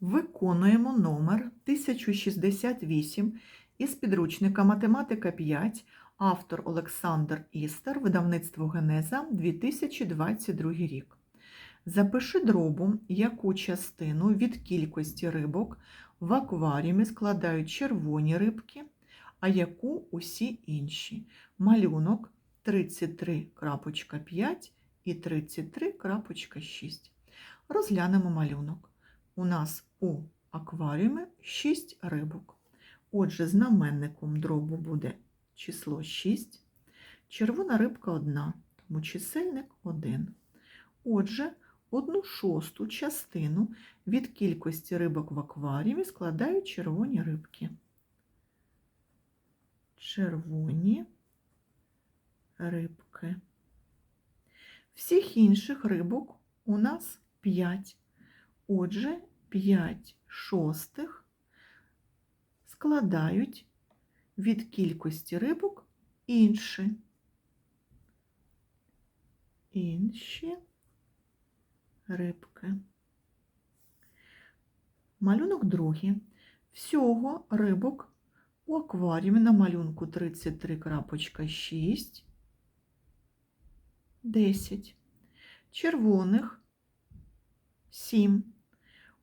Виконуємо номер 1068 із підручника Математика 5, автор Олександр Істер, видавництво Генеза 2022 рік. Запиши дробом, яку частину від кількості рибок в акваріумі складають червоні рибки, а яку усі інші. Малюнок 33.5 і 33.6. Розглянемо малюнок. У нас у акваріумі 6 рибок. Отже, знаменником дробу буде число 6. Червона рибка 1, тому чисельник 1. Отже, одну шосту частину від кількості рибок в акваріумі складають червоні рибки. Червоні рибки. Всіх інших рибок у нас 5. Отже, 5 шостих складають від кількості рибок інші. Інші рибки. Малюнок другий. Всього рибок у акваріумі на малюнку 33.6 10. Червоних 7.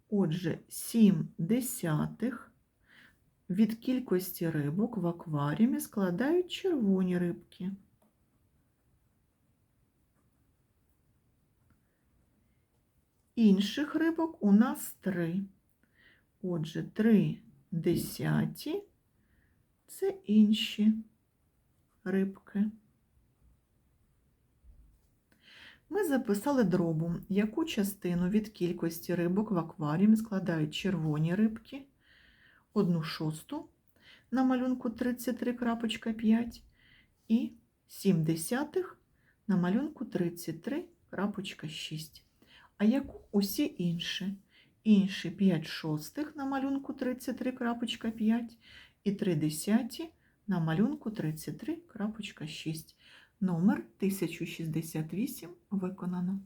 Отже, 7 десятих від кількості рибок в акваріумі складають червоні рибки. Інших рибок у нас 3. Отже, 3 десяті це інші рибки. Ми записали дробом, яку частину від кількості рибок в акваріумі складають червоні рибки, 1 шосту на малюнку 33.5 і 7 десятих на малюнку 33.6. А яку усі інші? Інші 5 шостих на малюнку 33.5 і 3 десяті на малюнку 33.6. Номер 1068 виконано.